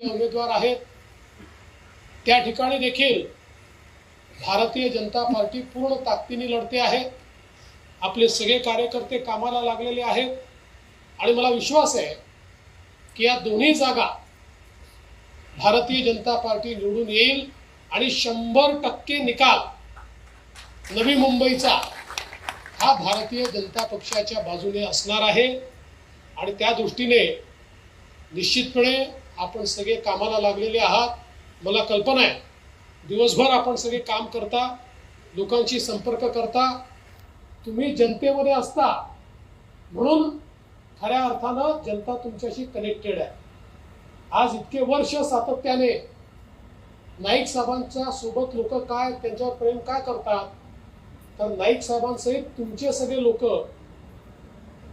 उमेदवार आहेत. त्या ठिकाणी देखील भारतीय जनता पार्टी पूर्ण ताकदीने लढते आहे. आपले सगळे कार्यकर्ते कामाला लागलेले आहेत. आणि मला विश्वास आहे की या दोन्ही जागा भारतीय जनता पार्टी निवडून येईल आणि शंभर टक्के निकाल नवी मुंबईचा हा भारतीय जनता पक्षाच्या बाजूने असणार आहे. आणि त्या दृष्टीने निश्चितपणे आपण सगळे कामाला लागलेले आहात मला कल्पना आहे. दिवसभर आपण सगळे काम करता लोकांशी संपर्क करता तुम्ही जनतेमध्ये असता. म्हणून खऱ्या अर्थानं जनता तुमच्याशी कनेक्टेड आहे. आज इतके वर्ष सातत्याने नाईक साहेबांच्या सोबत लोक काय त्यांच्यावर प्रेम काय करतात? तर नाईक साहेबांसहित तुमचे सगळे लोक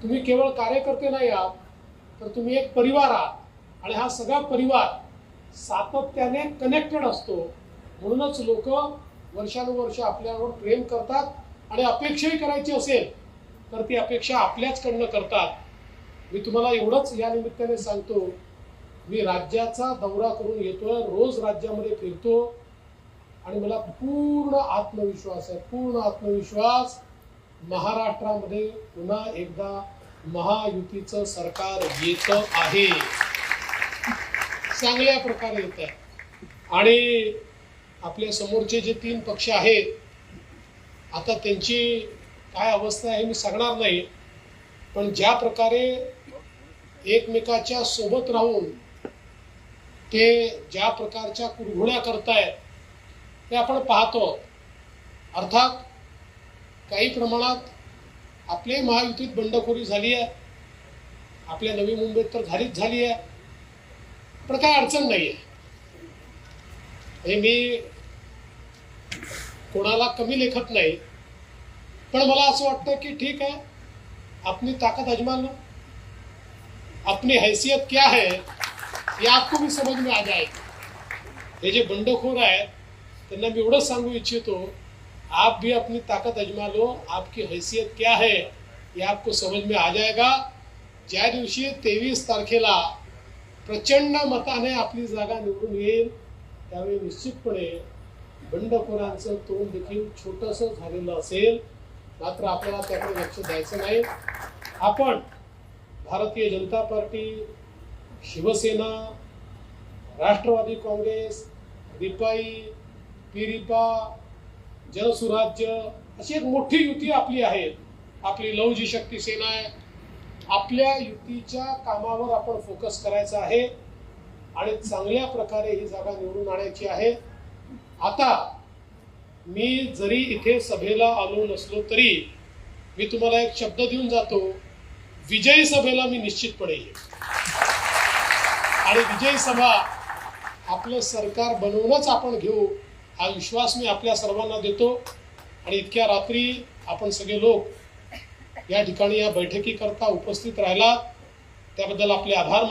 तुम्ही केवळ कार्यकर्ते नाही आहात तर तुम्ही एक परिवार आहात. आणि हा सगळा परिवार सातत्याने कनेक्टेड असतो. म्हणूनच लोक वर्षानुवर्ष आपल्यावर प्रेम करतात आणि अपेक्षाही करायची असेल तर ती अपेक्षा आपल्याचकडनं करतात. मी तुम्हाला एवढंच या निमित्ताने सांगतो मी राज्याचा दौरा करून येतोय रोज राज्यामध्ये फिरतो आणि मला पूर्ण आत्मविश्वास आहे पूर्ण आत्मविश्वास महाराष्ट्रामध्ये पुन्हा एकदा महायुतीचं सरकार येत आहे. चांगल्या प्रकारे येत. आहे आणि आपल्या समोरचे जे तीन पक्ष आहेत आता त्यांची काय अवस्था आहे मी सांगणार नाही पण ज्या प्रकारे एकमेकाच्या सोबत राहून ते ज्या प्रकारच्या कुरघुड्या करतायत ते आपण पाहतो. अर्थात काही प्रमाणात आपले महायुतीत बंडखोरी झाली आहे आपल्या नवी मुंबईत तर झालीच झाली आहे पण काय अडचण नाही आहे म्हणजे मी कोणाला कमी लेखत नाही पण मला असं वाटतं की ठीक आहे अपनी ताकत आजमा लो अपनी हैसियत क्या है या आपको मी समझ में आ जाएगी हे जे बंडखोर आहेत त्यांना मी एवढंच सांगू इच्छितो आप भी अपनी ताकत अजमा लो आपकी हैसियत क्या है ये आपको समझ में आ जाएगा. ज्या दिवशी तेवीस तारखेला प्रचंड मताने आपली जागा निवडून येईल त्यावेळी निश्चितपणे बंडखोरांचं तोंड देखील छोटंसं झालेलं असेल. मात्र आपल्याला त्याकडे लक्ष द्यायचं नाही. आपण भारतीय जनता पार्टी शिवसेना राष्ट्रवादी काँग्रेस रिपाई पिरिपा जनसुराज्य अशी एक मोठी युती आपली आहे. आपली लवजी शक्ती सेना आहे. आपल्या युतीच्या कामावर आपण फोकस करायचा आहे आणि चांगल्या प्रकारे ही जागा निवडून आणायची आहे. आता मी जरी इथे सभेला आलो नसलो तरी मी तुम्हाला एक शब्द देऊन जातो विजयी सभेला मी निश्चितपणे येईल आणि विजयी सभा आपलं सरकार बनवूनच आपण घेऊ हा विश्वास मी आपल्या सर्वांना देतो. आणि इतक्या रात्री आपण सगळे लोक या ठिकाणी या बैठकीकरता उपस्थित राहिला. त्याबद्दल आपले आभार